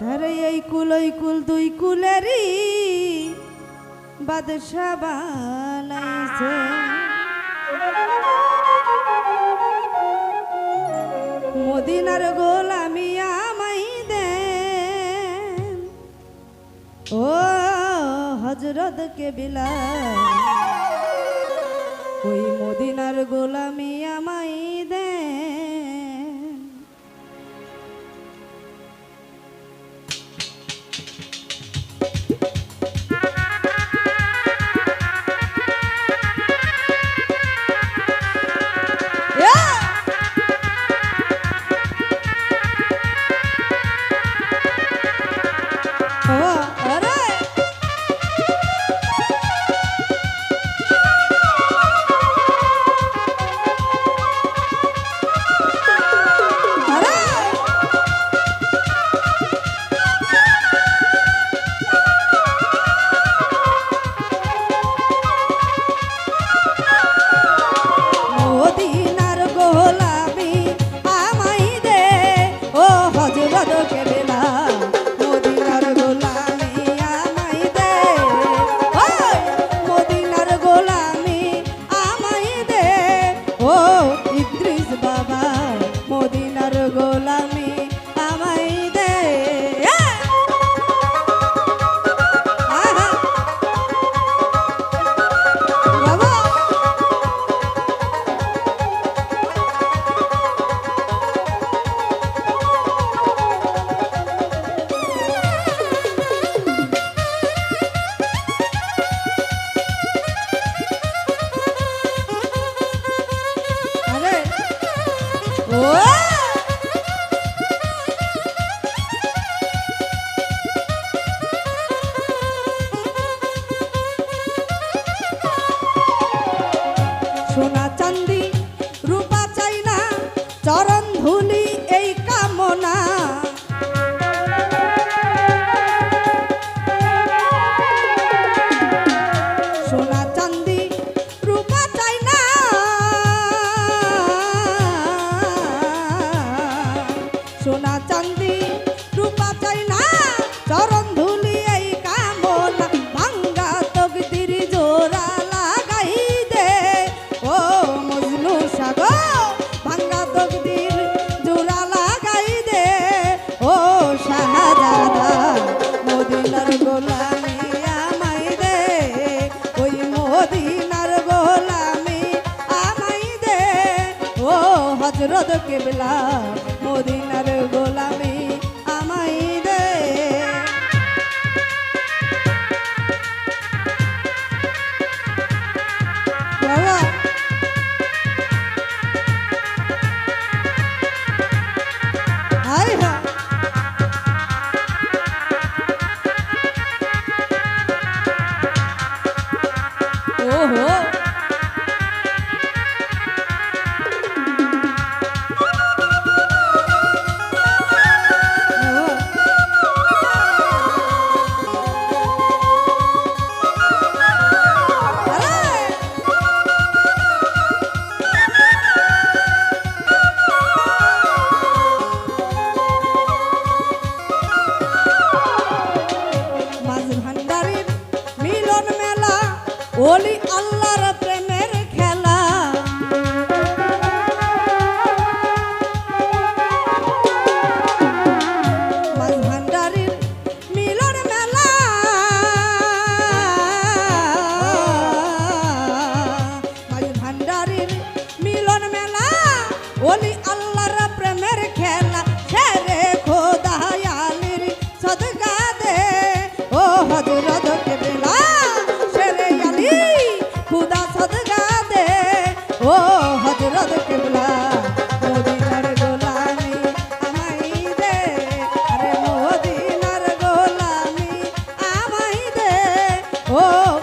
তারে এই কুল, ওই কুল, দুই কুলেরই বাদশা বানাইছে। মদিনার গোলামিয়া আমাই দেন। ও হজরত কে বিলা ওই মদিনার গোলামি আমাই দেন। Whoa! হজরত কেবলা মদিনার গোলামে Oh.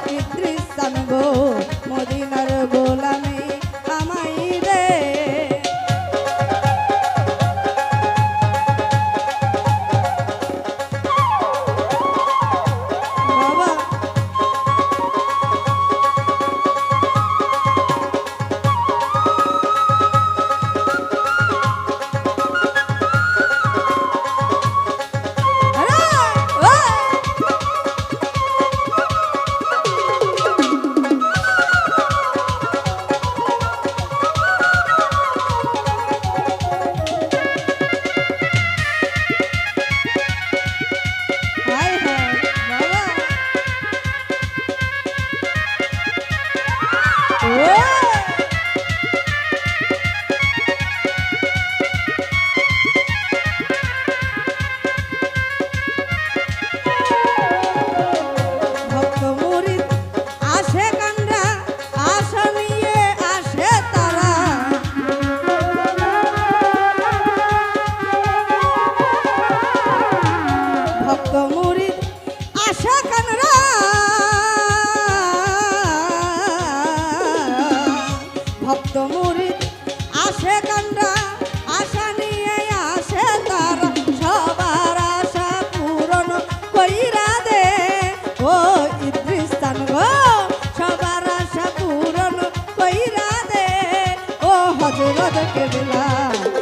राधे राधे के बिला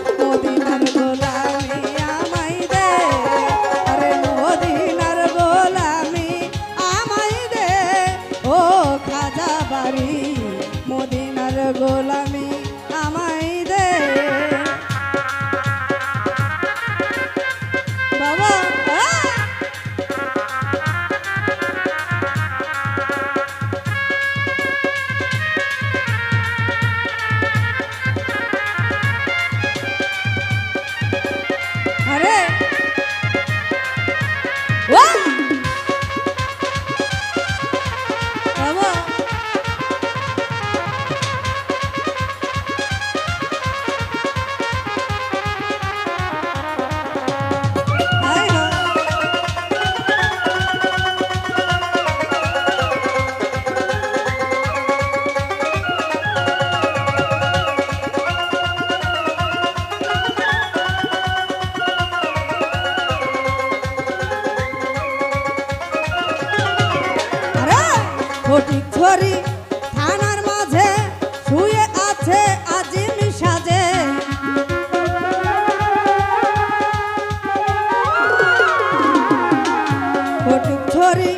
করে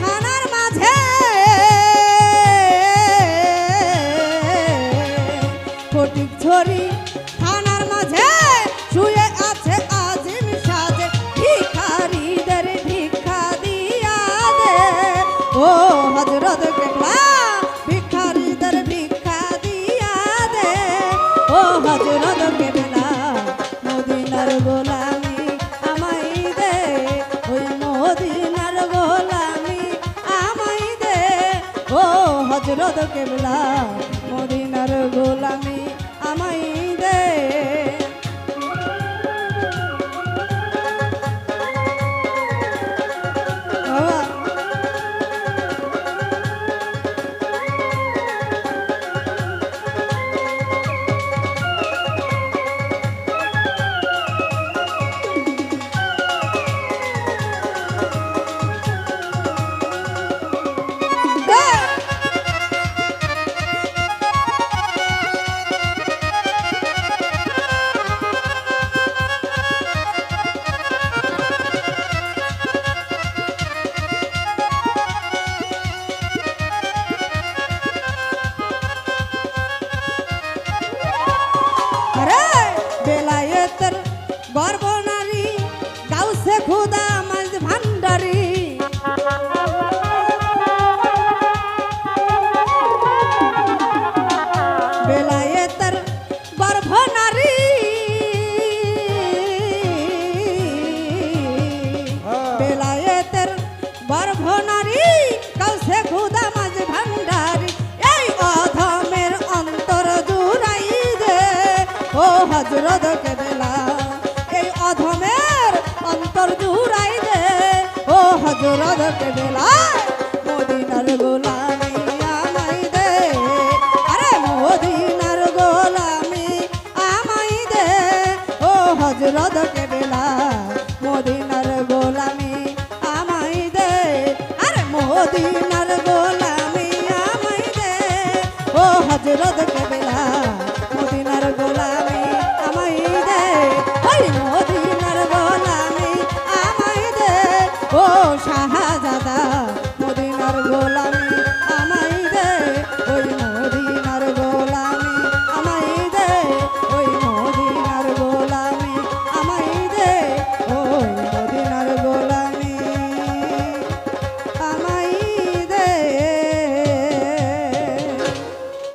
থানার মাঝে। ফটিক ছড়ি থানার মাঝে, শুয়ে আছে আজিম সাজে। ভিখারিদের ভিক্ষা দিয়া দে। ও হজরত তো কেবলা মদিনার গোলামি আমাই দে। ও হজরত কেবেলা এই অধমের অন্তর জুড়াই দে। ও হজরত কেবেলা